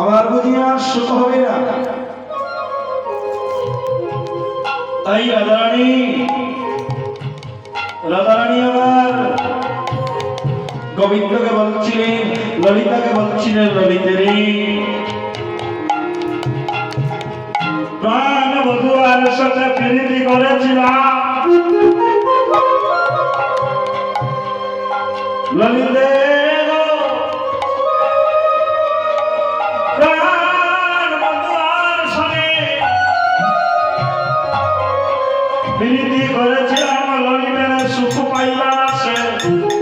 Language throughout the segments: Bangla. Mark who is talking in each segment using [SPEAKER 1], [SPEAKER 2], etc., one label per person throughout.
[SPEAKER 1] আমার বুঝি আর সুখ হবে না। তাই রাধারানী রাধারানী আমার গোবিন্দকে বলছিলেন, ললিতাকে বলছিলেন, ললিতেরি, প্রাণ বধুয়ার সাথে প্রীতি করেছিলাম। ললিতে প্রীতি করেছিলাম ললিতের সুখ পাইবার সে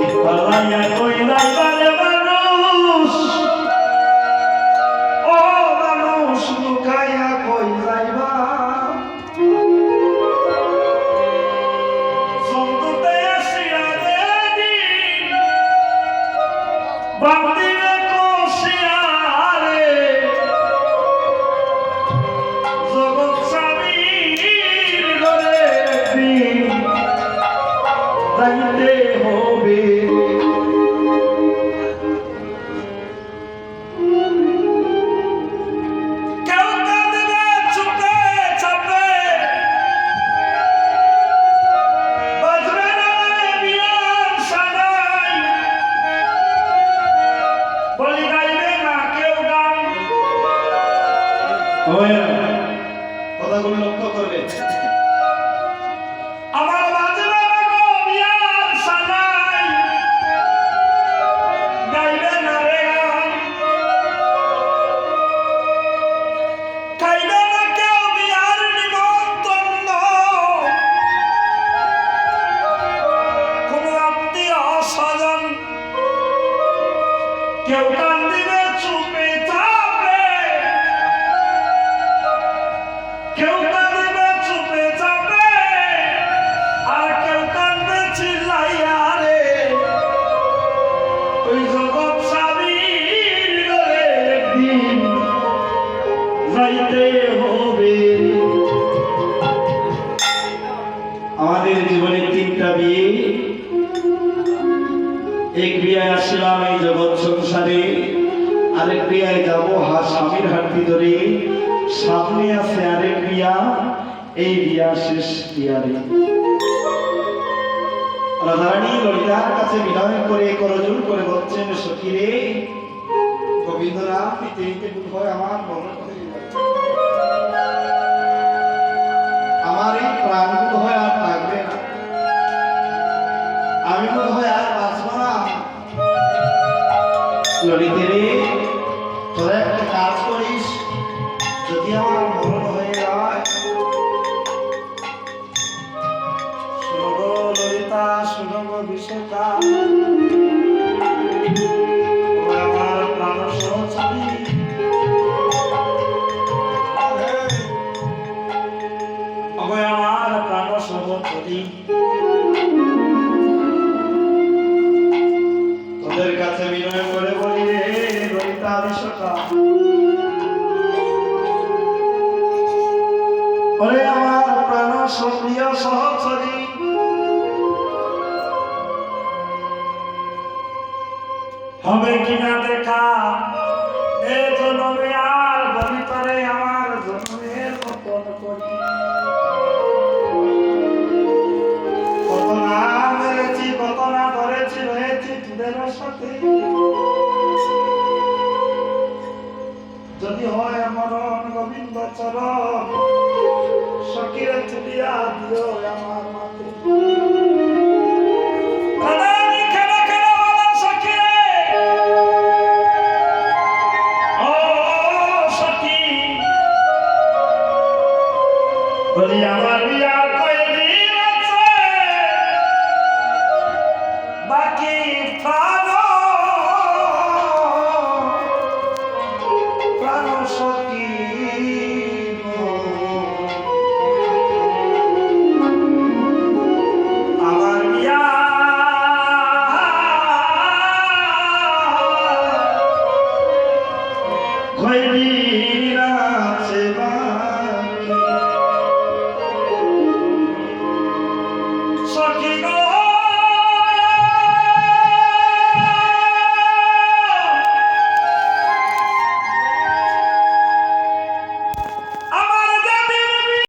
[SPEAKER 1] Alaya কথাগুলো লক্ষ্য করবে আমার কেউ বিয়ার আমাদের জীবনে তিনটা বিয়ে। এক বিয়ায় আসলাম এই জগৎ সংসারে, আরেক বিয়ায় যাব হা স্বামীর হাত ভিতরে সামনে আছে আরেক বিয়া, এই বিয়া শেষ বিয়ারে। রাধারানী ললিতার কাছে বিনয় করে করজোর করে বলছেন সখী রে গোবিন্দরাম পৃথিবীতে আমার মনে ললিতে রে তোরা একটা কাজ করিস যদি আমার হবে কিনা দেখা? এ জনমে আর বলি পারে আমার জন্মের মতন করি। কত না মেরেছি কত না ধরেছি রয়েছি তোদের সাথে। যদি হয় আমার গোবিন্দ চরণ সকিরে তুলিয়া দিও আমার মাতে বলি আমার